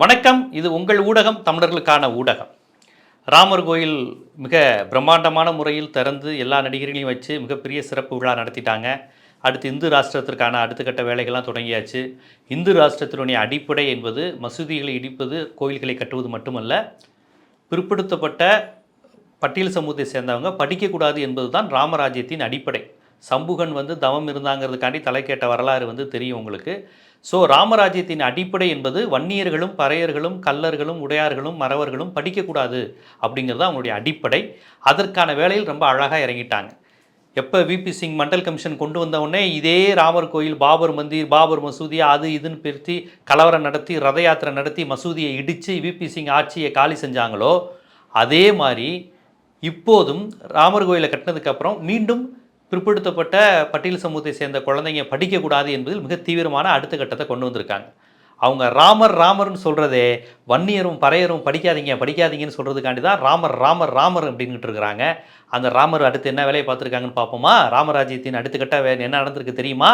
வணக்கம். இது உங்கள் ஊடகம் தமிழர்களுக்கான ஊடகம். ராமர் கோயில் மிக பிரம்மாண்டமான முறையில் திறந்து எல்லா நடிகர்களையும் வச்சு மிகப்பெரிய சிறப்பு விழா நடத்திட்டாங்க. அடுத்து இந்து ராஷ்டிரத்திற்கான அடுத்த கட்ட வேலைகள்லாம் தொடங்கியாச்சு. இந்து ராஷ்டிரத்தினுடைய அடிப்படை என்பது மசூதிகளை இடிப்பது கோயில்களை கட்டுவது மட்டுமல்ல பிற்படுத்தப்பட்ட பட்டியல் சமூகத்தை சேர்ந்தவங்க படிக்கக்கூடாது என்பது தான் ராமராஜ்யத்தின் அடிப்படை. சம்புகன் வந்து தவம் இருந்தாங்கிறதுக்காண்டி தலை கேட்ட வரலாறு வந்து தெரியும் உங்களுக்கு. ஸோ ராமராஜ்யத்தின் அடிப்படை என்பது வன்னியர்களும் பறையர்களும் கல்லர்களும் உடையார்களும் மறவர்களும் படிக்கக்கூடாது அப்படிங்கிறது தான் அவங்களுடைய அடிப்படை. அதற்கான வேலையில் ரொம்ப அழகாக இறங்கிட்டாங்க. எப்போ விபி சிங் மண்டல் கமிஷன் கொண்டு வந்தவுடனே இதே ராமர் கோயில் பாபர் மந்திர் பாபர் மசூதி அது இதுன்னு பிரித்து கலவரம் நடத்தி ரத யாத்திரை நடத்தி மசூதியை இடித்து விபி சிங் ஆட்சியை காலி செஞ்சாங்களோ அதே மாதிரி இப்போதும் ராமர் கோயிலை கட்டினதுக்கப்புறம் மீண்டும் பிற்படுத்தப்பட்ட பட்டியல் சமூகத்தை சேர்ந்த குழந்தைங்க படிக்கக்கூடாது என்பதில் மிக தீவிரமான அடுத்த கட்டத்தை கொண்டு வந்திருக்காங்க. அவங்க ராமர் ராமர்னு சொல்கிறதே வன்னியரும் பறையரும் படிக்காதீங்க படிக்காதீங்கன்னு சொல்கிறதுக்காண்டி தான் ராமர் ராமர் ராமர் அப்படின்ட்டு இருக்கிறாங்க. அந்த ராமர் அடுத்து என்ன வேலையை பார்த்துருக்காங்கன்னு பார்ப்போமா? ராமராஜ்யத்தின் அடுத்த கட்ட வே என்ன நடந்திருக்கு தெரியுமா?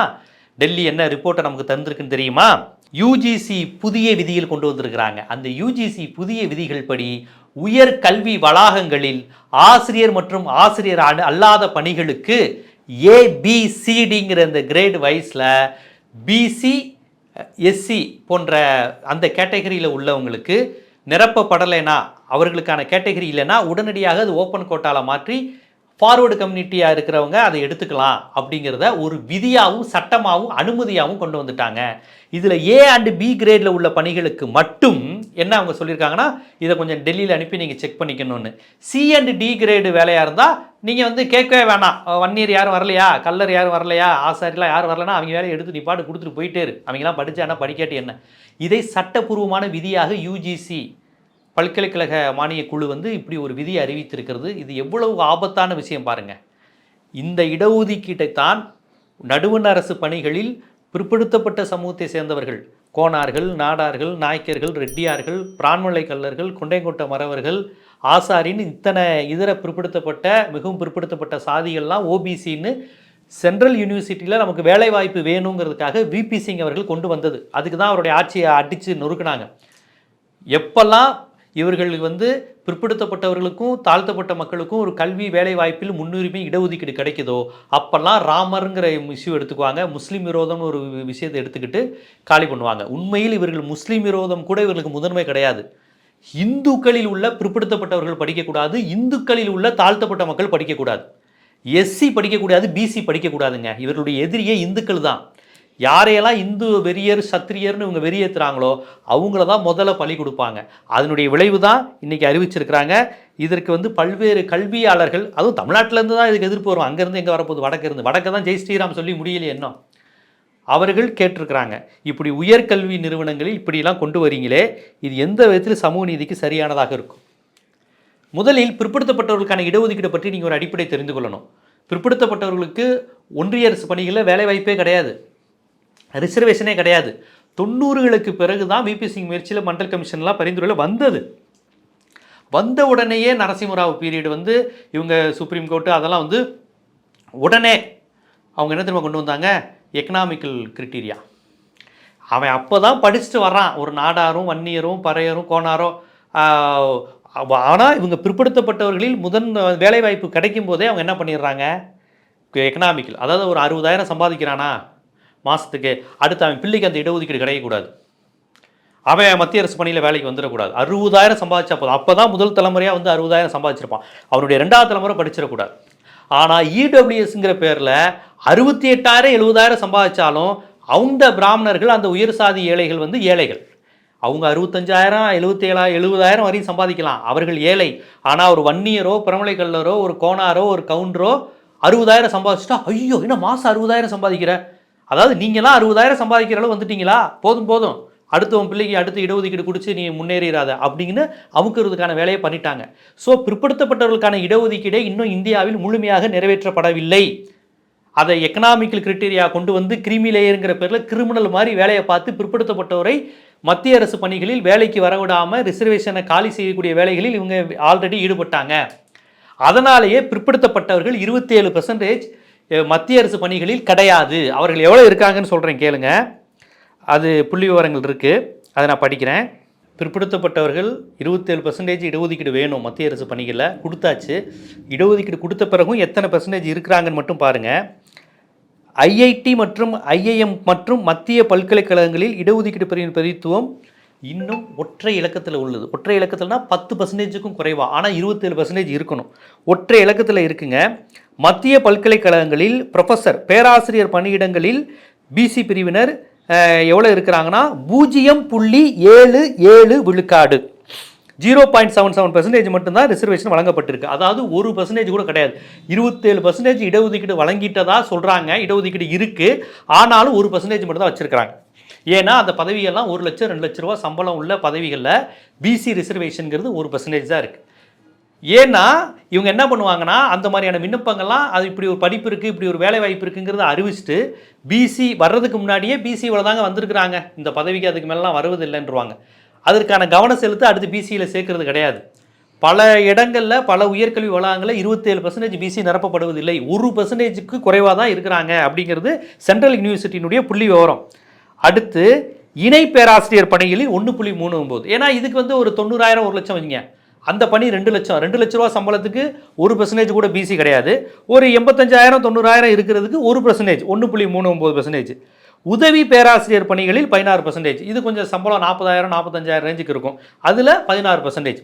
டெல்லி என்ன ரிப்போர்ட்டை நமக்கு தந்திருக்குன்னு தெரியுமா? யூஜிசி புதிய விதியில் கொண்டு வந்திருக்கிறாங்க. அந்த யூஜிசி புதிய விதிகள் படி உயர் கல்வி வளாகங்களில் ஆசிரியர் மற்றும் ஆசிரியர் அல்லாத பணிகளுக்கு ஏபிசிடிங்கிற இந்த கிரேட் வைஸில் பிசி எஸ்சி போன்ற அந்த கேட்டகரியில் உள்ளவங்களுக்கு நிரப்பப்படலைனா அவர்களுக்கான கேட்டகரி இல்லைன்னா உடனடியாக அது ஓப்பன் கோட்டாவில் மாற்றி ஃபார்வர்டு கம்யூனிட்டியாக இருக்கிறவங்க அதை எடுத்துக்கலாம் அப்படிங்கிறத ஒரு விதியாகவும் சட்டமாகவும் அனுமதியாகவும் கொண்டு வந்துட்டாங்க. இதில் ஏ அண்டு பி கிரேடில் உள்ள பணிகளுக்கு மட்டும் என்ன அவங்க சொல்லியிருக்காங்கன்னா இதை கொஞ்சம் டெல்லியில் அனுப்பி நீங்கள் செக் பண்ணிக்கணும்னு. சி அண்ட் டி கிரேடு வேலையாக இருந்தால் நீங்கள் வந்து கேட்கவே வேணாம். வன்னியர் யாரும் வரலையா? கல்லர் யாரும் வரலையா? ஆசாரிலாம் யாரும் வரலன்னா அவங்க வேலையை எடுத்து நீ பாட்டு கொடுத்துட்டு போயிட்டே இரு. அவங்களாம் படிச்சானா படிக்காட்டி என்ன? இதை சட்டப்பூர்வமான விதியாக யூஜிசி பல்கலைக்கழக மானியக் குழு வந்து இப்படி ஒரு விதியை அறிவித்திருக்கிறது. இது எவ்வளவு ஆபத்தான விஷயம் பாருங்கள் இந்த இடஒதுக்கீட்டைத்தான் நடுவண் அரசு பணிகளில் பிற்படுத்தப்பட்ட சமூகத்தை சேர்ந்தவர்கள் கோனார்கள் நாடார்கள் நாய்க்கர்கள் ரெட்டியார்கள் பிரான்மலை கல்லர்கள் கொண்டைக்கோட்டை மறவர்கள் ஆசாரின்னு இத்தனை இதர பிற்படுத்தப்பட்ட மிகவும் பிற்படுத்தப்பட்ட சாதிகள்லாம் ஓபிசின்னு சென்ட்ரல் யூனிவர்சிட்டியில் நமக்கு வேலைவாய்ப்பு வேணுங்கிறதுக்காக விபி சிங் அவர்கள் கொண்டு வந்தது. அதுக்கு தான் அவருடைய ஆட்சியை அடித்து நொறுக்குனாங்க. எப்பெல்லாம் இவர்கள் வந்து பிற்படுத்தப்பட்டவர்களுக்கும் தாழ்த்தப்பட்ட மக்களுக்கும் ஒரு கல்வி வேலை வாய்ப்பில் முன்னுரிமை இடஒதுக்கீடு கிடைக்குதோ அப்போல்லாம் ராமருங்கிற இஷ்யூ எடுத்துக்குவாங்க. முஸ்லீம் விரோதம்னு ஒரு விஷயத்தை எடுத்துக்கிட்டு காலி பண்ணுவாங்க. உண்மையில் இவர்கள் முஸ்லீம் விரோதம் கூட இவர்களுக்கு முதன்மை கிடையாது. இந்துக்களில் உள்ள பிற்படுத்தப்பட்டவர்கள் படிக்கக்கூடாது இந்துக்களில் உள்ள தாழ்த்தப்பட்ட மக்கள் படிக்கக்கூடாது. எஸ்சி படிக்கக்கூடாது பிசி படிக்கக்கூடாதுங்க. இவர்களுடைய எதிரியே இந்துக்கள் தான். யாரையெல்லாம் இந்து வெறியர் சத்திரியர்னு இவங்க வெறியேற்றுறாங்களோ அவங்கள தான் முதல்ல பலி கொடுப்பாங்க. அதனுடைய விளைவு தான் இன்றைக்கி அறிவிச்சிருக்கிறாங்க. இதற்கு வந்து பல்வேறு கல்வியாளர்கள் அதுவும் தமிழ்நாட்டிலேருந்து தான் இதுக்கு எதிர்ப்பு வரும். அங்கேருந்து எங்கே வரப்போகுது? வடக்கு இருந்து. வடக்கு தான் ஜெய் ஸ்ரீராம் சொல்லி முடியலையே என்ன? அவர்கள் கேட்டிருக்கிறாங்க. இப்படி உயர்கல்வி நிறுவனங்களில் இப்படியெல்லாம் கொண்டு வரீங்களே இது எந்த விதத்தில் சமூக நீதிக்கு சரியானதாக இருக்கும். முதலில் பிற்படுத்தப்பட்டவர்களுக்கான இடஒதுக்கீடு பற்றி நீங்கள் ஒரு அடிப்படை தெரிந்து கொள்ளணும். பிற்படுத்தப்பட்டவர்களுக்கு ஒன்றிய அரசு பணிகளில் வேலைவாய்ப்பே கிடையாது. ரிசர்வேஷனே கிடையாது. தொண்ணூறுகளுக்கு பிறகு தான் விபி சிங் முயற்சியில் மண்டல் கமிஷன்லாம் பரிந்துரையில் வந்தது. வந்த உடனேயே நரசிம்மராவ் பீரியட் வந்து இவங்க சுப்ரீம் கோர்ட்டு அதெல்லாம் வந்து உடனே அவங்க என்ன தெரியுமா கொண்டு வந்தாங்க? எக்கனாமிக்கல் கிரிட்டீரியா அவன் அப்போ தான் படிச்சுட்டு வர்றான். ஒரு நாடாரும் வன்னியரும் பறையரும் கோணாரும் ஆனால் இவங்க பிற்படுத்தப்பட்டவர்களில் முதன் வேலைவாய்ப்பு கிடைக்கும் போதே அவங்க என்ன பண்ணிடுறாங்க? எக்கனாமிக்கல் அதாவது ஒரு அறுபதாயிரம் சம்பாதிக்கிறானா? மாதத்துக்கு அடுத்து அவன் பிள்ளைக்கு அந்த இடஒதுக்கீடு கிடைக்கக்கூடாது. அவன் மத்திய அரசு பணியில் வேலைக்கு வந்துடக்கூடாது. அறுபதாயிரம் சம்பாதிச்சா போதும். அப்போ தான் முதல் தலைமுறையாக வந்து அறுபதாயிரம் சம்பாதிச்சிருப்பான். அவனுடைய ரெண்டாவது தலைமுறை படிச்சிடக்கூடாது. ஆனால் இடபிள்யூஎஸ்ங்கிற பேரில் அறுபத்தி எட்டாயிரம் எழுபதாயிரம் சம்பாதிச்சாலும் அந்த பிராமணர்கள் அந்த உயர் சாதி ஏழைகள் வந்து ஏழைகள். அவங்க அறுபத்தஞ்சாயிரம் எழுபத்தி ஏழா எழுபதாயிரம் வரையும் சம்பாதிக்கலாம். அவர்கள் ஏழை. ஆனால் ஒரு வன்னியரோ பிரமலைக்கல்லரோ ஒரு கோனாரோ ஒரு கவுண்டரோ அறுபதாயிரம் சம்பாதிச்சிட்டா ஐயோ என்ன மாதம் அறுபதாயிரம் சம்பாதிக்கிற? அதாவது நீங்களாம் அறுபதாயிரம் சம்பாதிக்கிற அளவு வந்துட்டீங்களா? போதும் போதும். அடுத்து உன் பிள்ளைக்கு அடுத்து இடஒதுக்கீடு குடிச்சு நீ முன்னேறிடாத அப்படின்னு அமுக்கிறதுக்கான வேலையை பண்ணிட்டாங்க. ஸோ பிற்படுத்தப்பட்டவர்களுக்கான இடஒதுக்கீடே இன்னும் இந்தியாவில் முழுமையாக நிறைவேற்றப்படவில்லை. அதை எக்கனாமிக்கல் கிரிட்டீரியா கொண்டு வந்து கிரிமி லேயருங்கிற பேரில் கிரிமினல் மாதிரி வேலையை பார்த்து பிற்படுத்தப்பட்டவரை மத்திய அரசு பணிகளில் வேலைக்கு வரவிடாமல் ரிசர்வேஷனை காலி செய்யக்கூடிய வேலைகளில் இவங்க ஆல்ரெடி ஈடுபட்டாங்க. அதனாலேயே பிற்படுத்தப்பட்டவர்கள் இருபத்தேழு பர்சன்டேஜ் மத்திய அரசு பணிகளில் கிடையாது. அவர்கள் எவ்வளோ இருக்காங்கன்னு சொல்கிறேன் கேளுங்க. அது புள்ளி விவரங்கள் இருக்குது அதை நான் படிக்கிறேன். பிற்படுத்தப்பட்டவர்கள் இருபத்தேழு பர்சன்டேஜ் இடஒதுக்கீடு வேணும் மத்திய அரசு பணிகளில். கொடுத்தாச்சு. இடஒதுக்கீடு கொடுத்த பிறகும் எத்தனை பர்சன்டேஜ் இருக்கிறாங்கன்னு மட்டும் பாருங்கள் ஐஐடி மற்றும் ஐஐஎம் மற்றும் மத்திய பல்கலைக்கழகங்களில் இடஒதுக்கீடு பிரிவின் பிரதித்துவம் இன்னும் ஒற்றை இலக்கத்தில் உள்ளது. ஒற்றை இலக்கத்தில்னா பத்து பர்சன்டேஜுக்கும் குறைவா. ஆனால் இருபத்தேழு பர்சன்டேஜ் இருக்கணும். ஒற்றை இலக்கத்தில் இருக்குங்க. மத்திய பல்கலைக்கழகங்களில் ப்ரொஃபஸர் பேராசிரியர் பணியிடங்களில் பிசி பிரிவினர் எவ்வளோ இருக்கிறாங்கன்னா பூஜ்ஜியம் புள்ளி ஏழு ஏழு விழுக்காடு. Zero point seven seven percentage மட்டும்தான் ரிசர்வேஷன் வழங்கப்பட்டிருக்கு. அதாவது ஒரு பர்சன்டேஜ் கூட கிடையாது. இருபத்தேழு பர்சன்டேஜ் இடஒதுக்கீடு வழங்கிட்டதா சொல்கிறாங்க இடஒதுக்கீடு இருக்குது ஆனாலும் ஒரு பர்சன்டேஜ் மட்டும் தான் வச்சுருக்காங்க ஏன்னா அந்த பதவியெல்லாம் ஒரு லட்சம் ரெண்டு லட்ச ரூபா சம்பளம் உள்ள பதவிகளில் பிசி ரிசர்வேஷனுங்கிறது ஒரு பர்சன்டேஜ் தான் இருக்குது ஏன்னா இவங்க என்ன பண்ணுவாங்கன்னா அந்த மாதிரியான விண்ணப்பங்கள்லாம் அது இப்படி ஒரு படிப்பு இருக்குது இப்படி ஒரு வேலை வாய்ப்பு இருக்குங்கிறத அறிவிச்சுட்டு பிசி வர்றதுக்கு முன்னாடியே பிசி இவ்வளோ தாங்க வந்திருக்கிறாங்க. இந்த பதவிக்கு அதுக்கு மேலாம் வருவதில்லைன்றவாங்க. அதற்கான கவனம் செலுத்த அடுத்து பிசியில் சேர்க்கறது கிடையாது. பல இடங்களில் பல உயர்கல்வி வளாகங்களில் இருபத்தேழு பர்சன்டேஜ் பிசி நிரப்பப்படுவதில்லை. ஒரு பர்சன்டேஜுக்கு குறைவாக தான் இருக்கிறாங்க அப்படிங்கிறது சென்ட்ரல் யூனிவர்சிட்டியினுடைய புள்ளி விவரம். அடுத்து இணை பேராசிரியர் பணிகளில் ஒன்று புள்ளி மூணு ஒம்பது ஏன்னா இதுக்கு வந்து ஒரு தொண்ணூறாயிரம் ஒரு லட்சம் வைங்க. அந்த பணி ரெண்டு லட்சம் ரெண்டு லட்ச ரூபா சம்பளத்துக்கு ஒரு பர்சன்டேஜ் கூட பிசி கிடையாது. ஒரு எண்பத்தஞ்சாயிரம் தொண்ணூறாயிரம் இருக்கிறதுக்கு ஒரு பர்சன்டேஜ் ஒன்று புள்ளி மூணு ஒம்பது பர்சன்டேஜ் உதவி பேராசிரியர் பணிகளில் பதினாறு பர்சன்டேஜ் இது கொஞ்சம் சம்பளம் நாற்பதாயிரம் நாற்பத்தஞ்சாயிரம் ரேஞ்சுக்கு இருக்கும். அதில் பதினாறு பர்சன்டேஜ்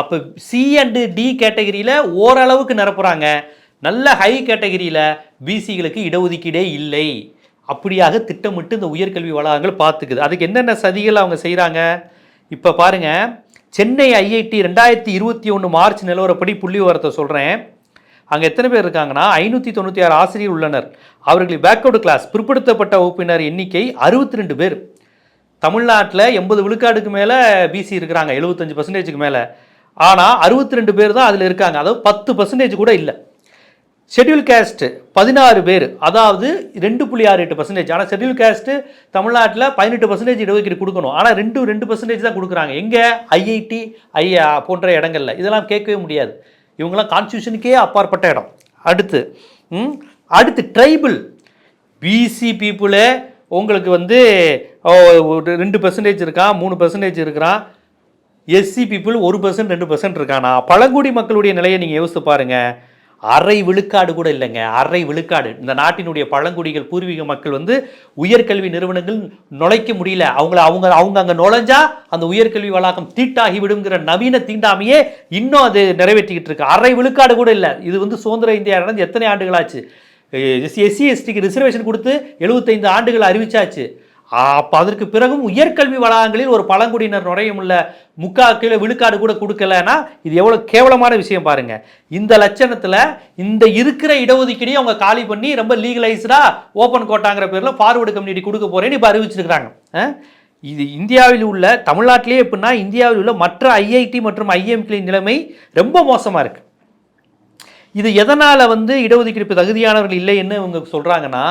அப்போ சி அண்டு டி கேட்டகரியில் ஓரளவுக்கு நிரப்புகிறாங்க நல்ல ஹை கேட்டகரியில் பிசிகளுக்கு இடஒதுக்கீடே இல்லை. அப்படியாக திட்டமிட்டு இந்த உயர்கல்வி வளாகங்கள் பார்த்துக்குது. அதுக்கு என்னென்ன சதிகள் அவங்க செய்கிறாங்க இப்போ பாருங்கள் சென்னை ஐஐடி ரெண்டாயிரத்தி இருபத்தி ஒன்று மார்ச் நிலவரப்படி புள்ளி விவரத்தை சொல்கிறேன் அங்கே எத்தனை பேர் இருக்காங்கன்னா? ஐநூற்றி தொண்ணூற்றி ஆறு ஆசிரியர் உள்ளனர். அவர்களின் பேக்வர்டு கிளாஸ் பிற்படுத்தப்பட்ட வகுப்பினர் எண்ணிக்கை அறுபத்தி ரெண்டு பேர். தமிழ்நாட்டில் எண்பது விழுக்காடுக்கு மேலே பிசி இருக்கிறாங்க எழுபத்தஞ்சு பர்சன்டேஜுக்கு மேலே. ஆனால் அறுபத்தி ரெண்டு பேர் தான் அதில் இருக்காங்க. அதாவது பத்து பர்சன்டேஜ் கூட இல்லை. ஷெட்யூல் கேஸ்ட்டு பதினாறு பேர். அதாவது ரெண்டு புள்ளி ஆறு எட்டு பர்சன்டேஜ் ஆனால் ஷெட்யூல் கேஸ்ட்டு தமிழ்நாட்டில் பதினெட்டு பர்சன்டேஜ் இடஒதுக்கீடு கொடுக்கணும். ஆனால் ரெண்டு ரெண்டு பர்சன்டேஜ் தான் கொடுக்குறாங்க. எங்கே? ஐஐடி ஐ போன்ற இடங்கள்ல. இதெல்லாம் கேட்கவே முடியாது. இவங்கெல்லாம் கான்ஸ்டியூஷனுக்கே அப்பாற்பட்ட இடம். அடுத்து அடுத்து ட்ரைபிள் பிசி பீப்புளே உங்களுக்கு வந்து ஒரு ரெண்டு பர்சன்டேஜ் இருக்கான் மூணு பர்சன்டேஜ் இருக்கிறான் எஸ்சி பீப்புள் ஒரு பர்சன்ட் ரெண்டு பர்சன்ட் இருக்கானா? பழங்குடி மக்களுடைய நிலையை நீங்கள் யோசித்து பாருங்கள் அரை விழுக்காடு கூட இல்லைங்க அரை விழுக்காடு. இந்த நாட்டினுடைய பழங்குடிகள் பூர்வீக மக்கள் வந்து உயர்கல்வி நிறுவனங்கள் நுழைக்க முடியல. அவங்கள அவங்க அவங்க அங்கே நுழைஞ்சா அந்த உயர்கல்வி வளாகம் தீட்டாகி விடுங்கிற நவீன தீண்டாமையே இன்னும் அது நிறைவேற்றிக்கிட்டு இருக்கு. அரை விழுக்காடு கூட இல்லை. இது வந்து சுதந்திர இந்தியா நடந்து எத்தனை ஆண்டுகளாச்சு எஸ்சி எஸ்டிக்கு ரிசர்வேஷன் கொடுத்து எழுபத்தைந்து ஆண்டுகள் அறிவிச்சாச்சு. அப்போ அதற்கு பிறகும் உயர்கல்வி வளாகங்களில் ஒரு பழங்குடியினர் நுழையும் உள்ள முக்கா கிலோ விழுக்காடு கூட கொடுக்கலன்னா இது எவ்வளோ கேவலமான விஷயம் பாருங்கள் இந்த லட்சணத்தில் இந்த இருக்கிற இடஒதுக்கீடையும் அவங்க காலி பண்ணி ரொம்ப லீகலைஸ்டாக ஓப்பன் கோட்டாங்கிற பேரில் ஃபார்வர்டு கம்யூனிட்டி கொடுக்க போகிறேன்னு இப்போ அறிவிச்சிருக்கிறாங்க. இது இந்தியாவில் உள்ள தமிழ்நாட்டிலே எப்படின்னா இந்தியாவில் உள்ள மற்ற ஐஐடி மற்றும் ஐஎம்கிளின் நிலைமை ரொம்ப மோசமாக இருக்குது இது எதனால் வந்து இடஒதுக்கீடு தகுதியானவர்கள் இல்லைன்னு இவங்க சொல்கிறாங்கன்னா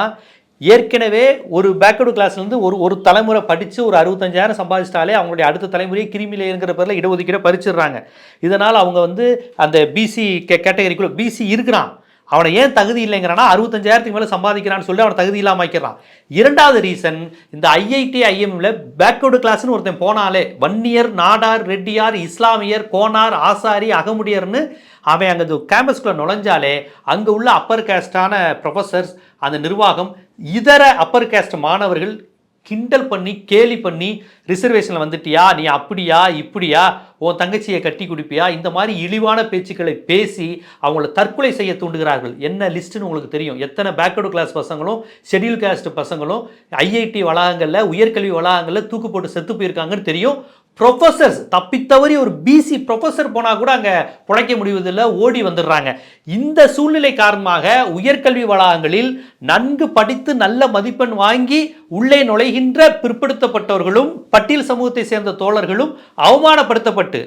ஏற்கனவே ஒரு பேக்வர்டு கிளாஸ்லேருந்து ஒரு ஒரு தலைமுறை படித்து ஒரு அறுபத்தஞ்சாயிரம் சம்பாதிச்சிட்டாலே அவங்களுடைய அடுத்த தலைமுறையை கிருமியிலேங்கிற பேரில் இடஒதுக்கீடை பறிச்சிடுறாங்க. இதனால் அவங்க வந்து அந்த பிசி கே கேட்டகரிக்குள்ளே பிசி இருக்கிறான். அவனை ஏன் தகுதி இல்லைங்கிறானா அறுபத்தஞ்சாயிரத்துக்கு மேலே சம்பாதிக்கிறான்னு சொல்லி அவனை தகுதி இல்லாமல் வைக்கிறான் இரண்டாவது ரீசன் இந்த ஐஐடி ஐஎம்ல பேக்வர்டு கிளாஸ்னு ஒருத்தன் போனாலே வன்னியர் நாடார் ரெட்டியார் இஸ்லாமியர் கோனார் ஆசாரி அகமுடியர்னு அவன் அங்கே கேம்பஸ்குள்ளே நுழைஞ்சாலே அங்கே உள்ள அப்பர் கேஸ்டான ப்ரொஃபஸர்ஸ் அந்த நிர்வாகம் இதர அப்பர் கேஸ்ட் மாணவர்கள் கிண்டல் பண்ணி கேலி பண்ணி ரிசர்வேஷனில் வந்துட்டியா? நீ அப்படியா? இப்படியா? உன் தங்கச்சியை கட்டி குடிப்பியா? இந்த மாதிரி இழிவான பேச்சுக்களை பேசி அவங்கள தற்கொலை செய்ய தூண்டுகிறார்கள். என்ன லிஸ்ட்டுன்னு உங்களுக்கு தெரியும். எத்தனை பேக்வர்டு கிளாஸ் பசங்களும் ஷெடியூல் காஸ்ட் பசங்களும் ஐஐடி வளாகங்களில் உயர்கல்வி வளாகங்களில் தூக்கு போட்டு செத்து போயிருக்காங்கன்னு தெரியும். ப்ரொஃபஸர்ஸ் தப்பித்தவறி ஒரு பிசி ப்ரொஃபஸர் போனால் கூட அங்கே பிழைக்க முடிவதில்லை ஓடி வந்துடுறாங்க. இந்த சூழ்நிலை காரணமாக உயர்கல்வி வளாகங்களில் நன்கு படித்து நல்ல மதிப்பெண் வாங்கி உள்ளே நுழைகின்ற பிற்படுத்தப்பட்டவர்களும் பட்டியல் சமூகத்தை சேர்ந்த தோழர்களும் அவமானப்படுத்தப்பட்டு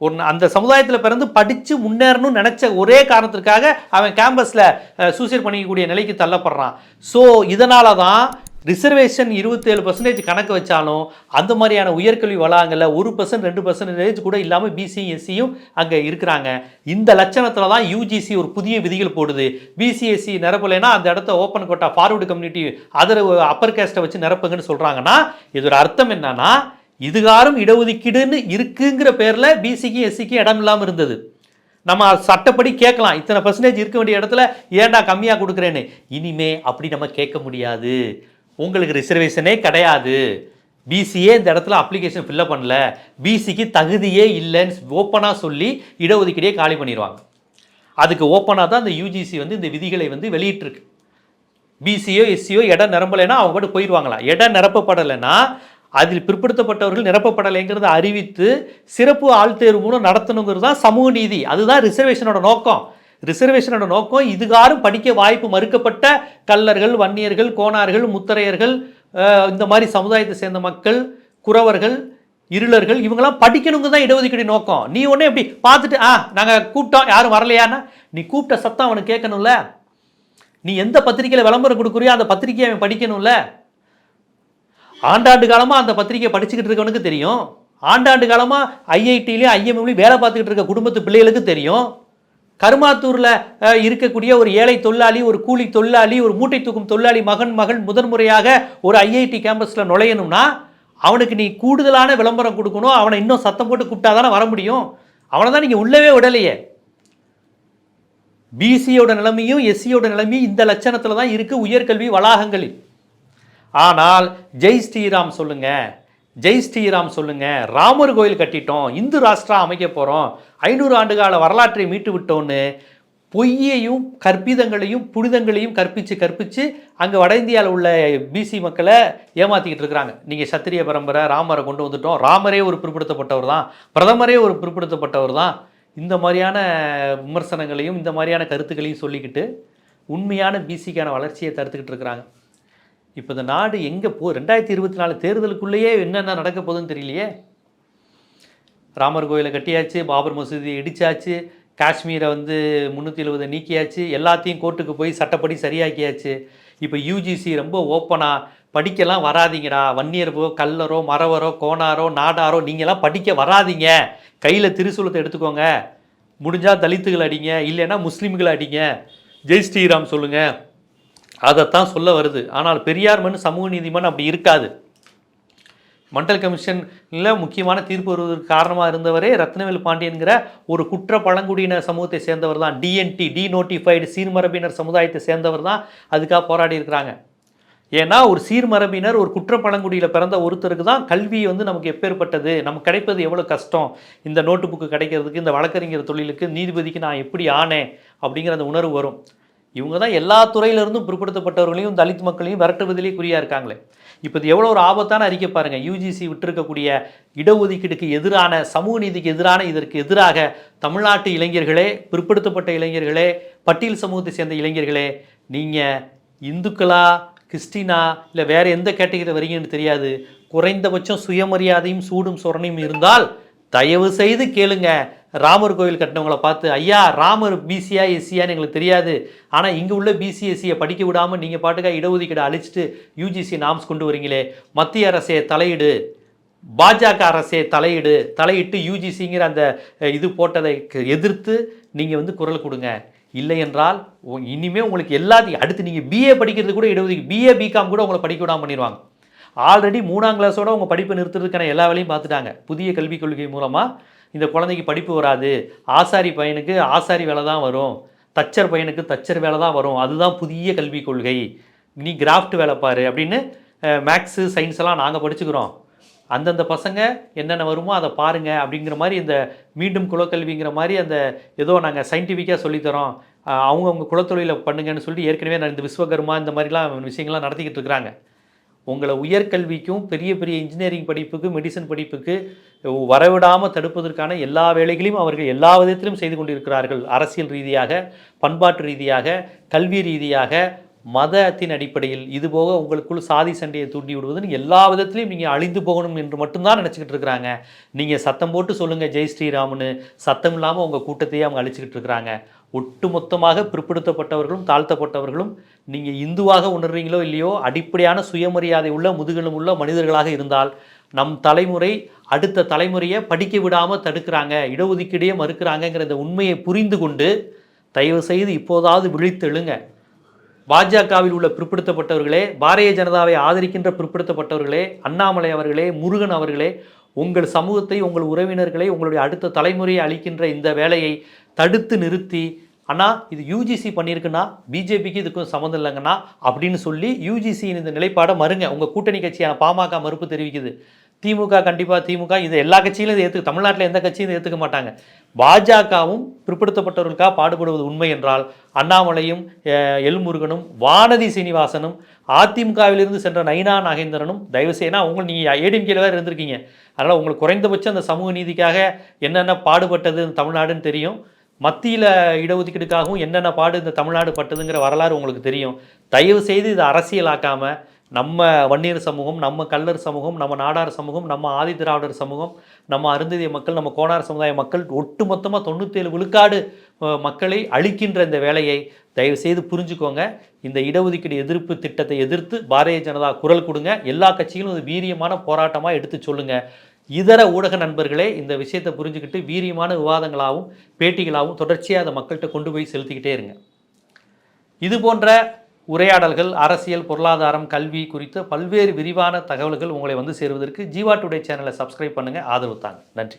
ஒரு அந்த சமுதாயத்தில் பிறந்து படித்து முன்னேறணும்னு நினச்ச ஒரே காரணத்திற்காக அவன் கேம்பஸில் சூசைட் பண்ணிக்கக்கூடிய நிலைக்கு தள்ளப்படுறான். ஸோ இதனால தான் ரிசர்வேஷன் இருபத்தேழு பர்சன்டேஜ் கணக்கு வச்சாலும் அந்த மாதிரியான உயர்கல்வி வளாகங்களில் ஒரு பர்சன்ட் ரெண்டு பர்சன்டேஜ் கூட இல்லாமல் பிசி எஸ்சியும் e அங்கே இருக்கிறாங்க. இந்த லட்சணத்தில் தான் யூஜிசி ஒரு புதிய விதிகள் போடுது. பிசிஎஸ்சி e நிரப்பலைன்னா அந்த இடத்த open quota forward community other upper கேஸ்ட்டை வச்சு நிரப்புங்கன்னு சொல்கிறாங்கன்னா இதோட அர்த்தம் என்னன்னா இதுகாரும் இடஒதுக்கீடுன்னு இருக்குங்கிற பேரில் பிசிக்கு e எஸ்சிக்கு இடம் இல்லாமல் இருந்தது. நம்ம சட்டப்படி கேட்கலாம். இத்தனை பர்சன்டேஜ் இருக்க வேண்டிய இடத்துல ஏன்டா கம்மியாக கொடுக்குறேன்னு? இனிமே அப்படி நம்ம கேட்க முடியாது. உங்களுக்கு ரிசர்வேஷனே கிடையாது. பிசியே இந்த இடத்துல அப்ளிகேஷன் ஃபில்லப் பண்ணல. பிசிக்கு தகுதியே இல்லைன்னு ஓப்பனாக சொல்லி இடஒதுக்கீடே காலி பண்ணிடுவாங்க அதுக்கு ஓப்பனாக தான் இந்த யூஜிசி வந்து இந்த விதிகளை வந்து வெளியிட்டிருக்கு. பிசியோ எஸ்சியோ இடம் நிரம்பலைன்னா அவங்க பாட்டு போயிடுவாங்களா இடம் நிரப்பப்படலைன்னா அதில் பிற்படுத்தப்பட்டவர்கள் நிரப்பப்படலைங்கிறத அறிவித்து சிறப்பு ஆள்தேர்வு மூலம் நடத்தணுங்கிறது தான் சமூக நீதி. அதுதான் ரிசர்வேஷனோட நோக்கம். ரிசர்வேஷனோட நோக்கம் இதுகாரும் படிக்க வாய்ப்பு மறுக்கப்பட்ட கல்லர்கள் வன்னியர்கள் கோணார்கள் முத்தரையர்கள் இந்த மாதிரி சமுதாயத்தை சேர்ந்த மக்கள் குறவர்கள் இருளர்கள் இவங்கெல்லாம் படிக்கணுங்க தான் இடஒதுக்கீடு நோக்கம். நீ ஒன்றே எப்படி பார்த்துட்டு ஆ நாங்கள் கூப்பிட்டோம் யாரும் வரலையான்னா? நீ கூப்பிட்ட சத்தம் அவனுக்கு கேட்கணும்ல. நீ எந்த பத்திரிக்கையில் விளம்பரம் கொடுக்குறியோ அந்த பத்திரிக்கையை அவன் படிக்கணும்ல. ஆண்டாண்டு காலமாக அந்த பத்திரிக்கையை படிச்சுக்கிட்டு இருக்கவனுக்கு தெரியும். ஆண்டாண்டு காலமாக ஐஐடிலையும் ஐஎம்எம்லையும் வேலை பார்த்துக்கிட்டு இருக்க குடும்பத்து பிள்ளைகளுக்கு தெரியும். கருமாத்தூரில் இருக்கக்கூடிய ஒரு ஏழை தொழிலாளி ஒரு கூலி தொழிலாளி ஒரு மூட்டை தூக்கும் தொழிலாளி மகன் மகள் முதன்முறையாக ஒரு ஐஐடி கேம்பஸில் நுழையணும்னா அவனுக்கு நீ கூடுதலான விளம்பரம் கொடுக்கணும் அவனை இன்னும் சத்தம் போட்டு கூப்பிட்டா தானே வர முடியும். அவனை தான் நீங்கள் உள்ளவே விடலையே. பிசியோட நிலைமையும் எஸ்சியோட நிலைமையும் இந்த லட்சணத்தில் தான் இருக்குது உயர்கல்வி வளாகங்களில். ஆனால் ஜெய் ஸ்ரீராம் சொல்லுங்கள் ஜெய் ஸ்ரீராம் சொல்லுங்க. ராமர் கோயில் கட்டிட்டோம். இந்து ராஷ்டிரா அமைக்க போகிறோம் ஐநூறு ஆண்டுகால வரலாற்றை மீட்டு விட்டோன்னு பொய்யையும் கற்பிதங்களையும் புனிதங்களையும் கற்பித்து கற்பித்து அங்கே வட இந்தியாவில் உள்ள பிசி மக்களை ஏமாற்றிக்கிட்டு இருக்கிறாங்க. நீங்கள் சத்திரிய பரம்பரை ராமரை கொண்டு வந்துட்டோம். ராமரே ஒரு பிற்படுத்தப்பட்டவர் தான். பிரதமரே ஒரு பிற்படுத்தப்பட்டவர் தான். இந்த மாதிரியான விமர்சனங்களையும் இந்த மாதிரியான கருத்துக்களையும் சொல்லிக்கிட்டு உண்மையான பிசிக்கான வளர்ச்சியை தடுத்துக்கிட்டு இருக்கிறாங்க. இப்போ இந்த நாடு எங்கே போ ரெண்டாயிரத்தி இருபத்தி நாலு தேர்தலுக்குள்ளேயே என்னென்ன நடக்க போகுதுன்னு தெரியலையே? ராமர் கோயிலை கட்டியாச்சு பாபர் மசூதி இடிச்சாச்சு காஷ்மீரை வந்து முந்நூற்றி எழுபதை நீக்கியாச்சு எல்லாத்தையும் கோர்ட்டுக்கு போய் சட்டப்படி சரியாக்கியாச்சு. இப்போ யூஜிசி ரொம்ப ஓப்பனாக படிக்கலாம் வராதீங்கடா. வன்னியரோ கல்லரோ மரவரோ கோணாரோ நாடாரோ நீங்களாம் படிக்க வராதீங்க. கையில் திருசூலத்தை எடுத்துக்கோங்க. முடிஞ்சால் தலித்துகள் அடிங்க இல்லைன்னா முஸ்லீம்களை அடிங்க. ஜெய் ஸ்ரீராம் சொல்லுங்கள் அதைத்தான் சொல்ல வருது. ஆனால் பெரியார் மனு சமூக நீதிமன்றம் அப்படி இருக்காது. மண்டல் கமிஷனில் முக்கியமான தீர்ப்பு வருவதற்கு காரணமாக இருந்தவரே ரத்னவேல் பாண்டியன்கிற ஒரு குற்ற பழங்குடியின சமூகத்தை சேர்ந்தவர் தான். டிஎன்டி டி நோட்டிஃபைடு சீர்மரபினர் சமுதாயத்தை சேர்ந்தவர் தான். அதுக்காக போராடி இருக்கிறாங்க. ஏன்னா ஒரு சீர்மரபினர் ஒரு குற்ற பழங்குடியில் பிறந்த ஒருத்தருக்கு தான் கல்வி வந்து நமக்கு எப்பேற்பட்டது. நமக்கு கிடைப்பது எவ்வளோ கஷ்டம்? இந்த நோட்டு புக்கு கிடைக்கிறதுக்கு இந்த வழக்கறிஞர் தொழிலுக்கு நீதிபதிக்கு நான் எப்படி ஆனேன்? அப்படிங்கிற அந்த உணர்வு வரும். இவங்க தான் எல்லா துறையிலிருந்தும் பிற்படுத்தப்பட்டவர்களையும் தலித் மக்களையும் விரட்டுவதிலே குறியாக இருக்காங்களே. இப்போ இது எவ்வளோ ஒரு ஆபத்தான அறிக்கை பாருங்கள் யூஜிசி விட்டிருக்கக்கூடிய இடஒதுக்கீடுக்கு எதிரான சமூக நீதிக்கு எதிரான இதற்கு எதிராக தமிழ்நாட்டு இளைஞர்களே பிற்படுத்தப்பட்ட இளைஞர்களே பட்டியல் சமூகத்தை சேர்ந்த இளைஞர்களே நீங்கள் இந்துக்களா கிறிஸ்டினா இல்லை வேறு எந்த கேட்டகரியில் வரீங்கன்னு தெரியாது. குறைந்தபட்சம் சுயமரியாதையும் சூடும் சொரணையும் இருந்தால் தயவு செய்து கேளுங்க. ராமர் கோவில் கட்டினவங்கள பார்த்து ஐயா ராமர் பிசியா எஸ்சியான்னு எங்களுக்கு தெரியாது. ஆனால் இங்கே உள்ள பிசிஎஸ்சியை படிக்க விடாமல் நீங்கள் பாட்டுக்கா இடஒதுக்கீடு அழிச்சிட்டு யூஜிசி நாம்ஸ் கொண்டு வரீங்களே. மத்திய அரசே தலையிடு. பாஜக அரசே தலையிடு. தலையிட்டு யூஜிசிங்கிற அந்த இது போட்டதை எதிர்த்து நீங்கள் வந்து குரல் கொடுங்க. இல்லை என்றால் உ- உங்களுக்கு எல்லாத்தையும் அடுத்து நீங்கள் பிஏ படிக்கிறது கூட இடஒதுக்கீடு. பிஏ பிகாம் கூட உங்களை படிக்க விடாமல் பண்ணிடுவாங்க ஆல்ரெடி மூணாம் கிளாஸோட உங்கள் படிப்பை நிறுத்துறதுக்கான எல்லா வேலையும் பார்த்துட்டாங்க. புதிய கல்விக் கொள்கை மூலமாக இந்த குழந்தைக்கு படிப்பு வராது. ஆசாரி பையனுக்கு ஆசாரி வேலை தான் வரும். தச்சர் பையனுக்கு தச்சர் வேலை தான் வரும். அதுதான் புதிய கல்விக் கொள்கை. நீ கிராஃப்ட் வேலை பாரு அப்படின்னு மேக்ஸு சயின்ஸ் எல்லாம் நாங்கள் படிச்சுக்கிறோம். அந்தந்த பசங்க என்னென்ன வருமோ அதை பாருங்க அப்படிங்கிற மாதிரி இந்த மீண்டும் குலக்கல்விங்கிற மாதிரி அந்த ஏதோ நாங்கள் சயின்டிஃபிக்காக சொல்லித்தரோம். அவங்கவுங்க குலத்தொழிலை பண்ணுங்கன்னு சொல்லிட்டு ஏற்கனவே நான் இந்த விஸ்வகர்மா இந்த மாதிரிலாம் விஷயங்கள்லாம் நடத்திக்கிட்டு இருக்கிறாங்க. உங்களை உயர்கல்விக்கும் பெரிய பெரிய இன்ஜினியரிங் படிப்புக்கு மெடிசன் படிப்புக்கு வரவிடாமல் தடுப்பதற்கான எல்லா வேலைகளையும் அவர்கள் எல்லா விதத்திலும் செய்து கொண்டிருக்கிறார்கள். அரசியல் ரீதியாக பண்பாட்டு ரீதியாக கல்வி ரீதியாக மதத்தின் அடிப்படையில். இது போக உங்களுக்குள் சாதி சண்டையை தூண்டி விடுவதுன்னு எல்லா விதத்திலையும் நீங்கள் அழிந்து போகணும் என்று மட்டும்தான் நினச்சிக்கிட்டு இருக்கிறாங்க. நீங்கள் சத்தம் போட்டு சொல்லுங்கள் ஜெய் ஸ்ரீராம்னு. சத்தம் இல்லாமல் உங்கள் கூட்டத்தையே அவங்க அழிச்சிக்கிட்டு இருக்கிறாங்க. ஒட்டுமொத்தமாக பிற்படுத்தப்பட்டவர்களும் தாழ்த்தப்பட்டவர்களும் நீங்கள் இந்துவாக உணர்றீங்களோ இல்லையோ அடிப்படையான சுயமரியாதை உள்ள முதுகெலும் உள்ள மனிதர்களாக இருந்தால் நம் தலைமுறை அடுத்த தலைமுறையை படிக்க விடாமல் தடுக்கிறாங்க இடஒதுக்கீடையே மறுக்கிறாங்கங்கிற இந்த உண்மையை புரிந்து கொண்டு தயவு செய்து இப்போதாவது விழித்தெழுங்க பாஜகவில் உள்ள பிற்படுத்தப்பட்டவர்களே பாரதிய ஜனதாவை ஆதரிக்கின்ற பிற்படுத்தப்பட்டவர்களே அண்ணாமலை அவர்களே முருகன் அவர்களே உங்கள் சமூகத்தை உங்கள் உறவினர்களை உங்களுடைய அடுத்த தலைமுறையை அளிக்கின்ற இந்த வேலையை தடுத்து நிறுத்தி ஆனால் இது யூஜிசி பண்ணியிருக்குன்னா பிஜேபிக்கு இதுக்கும் சம்மந்தம் இல்லைங்கண்ணா அப்படின்னு சொல்லி யூஜிசியின் இந்த நிலைப்பாடை மறுங்க. உங்கள் கூட்டணி கட்சியான பாமக மறுப்பு தெரிவிக்குது. திமுக கண்டிப்பாக திமுக இது எல்லா கட்சியிலும் இதை ஏற்றுக்க தமிழ்நாட்டில் எந்த கட்சியும் இதை ஏற்றுக்க மாட்டாங்க. பாஜகவும் பிற்படுத்தப்பட்டவர்களுக்காக பாடுபடுவது உண்மை என்றால் அண்ணாமலையும் எல்முருகனும் வானதி சீனிவாசனும் அதிமுகவிலிருந்து சென்ற நயினா நாகேந்திரனும் தயவு செய்யனா அவங்க நீங்கள் ஏடிஎம்கேல வேறு இருந்திருக்கீங்க. அதனால் உங்களுக்கு குறைந்தபட்சம் அந்த சமூக நீதிக்காக என்னென்ன பாடுபட்டது தமிழ்நாடுன்னு தெரியும். மத்தியில் இடஒதுக்கீடுக்காகவும் என்னென்ன பாடு இந்த தமிழ்நாடு பட்டதுங்கிற வரலாறு உங்களுக்கு தெரியும். தயவு செய்து இதை அரசியலாக்காமல் நம்ம வன்னியர் சமூகம் நம்ம கல்லர் சமூகம் நம்ம நாடார் சமூகம் நம்ம ஆதி திராவிடர் சமூகம் நம்ம அருந்ததிய மக்கள் நம்ம கோணார் சமுதாய மக்கள் ஒட்டு மொத்தமாக தொண்ணூற்றேழு விழுக்காடு மக்களை அழிக்கின்ற இந்த வேலையை தயவு செய்து புரிஞ்சுக்கோங்க. இந்த இடஒதுக்கீடு எதிர்ப்பு திட்டத்தை எதிர்த்து பாரதிய ஜனதா குரல் கொடுங்க. எல்லா கட்சிகளும் இது வீரியமான போராட்டமாக எடுத்து சொல்லுங்கள் இதர ஊடக நண்பர்களே இந்த விஷயத்தை புரிஞ்சுக்கிட்டு வீரியமான விவாதங்களாகவும் பேட்டிகளாகவும் தொடர்ச்சியாக அதை மக்கள்கிட்ட கொண்டு போய் செலுத்திக்கிட்டே இருங்க. இது போன்ற உரையாடல்கள் அரசியல் பொருளாதாரம் கல்வி குறித்த பல்வேறு விரிவான தகவல்கள் உங்களை வந்து சேருவதற்கு ஜீவா டுடே சேனலை சப்ஸ்கிரைப் பண்ணுங்கள் ஆதரவு தாங்க. நன்றி.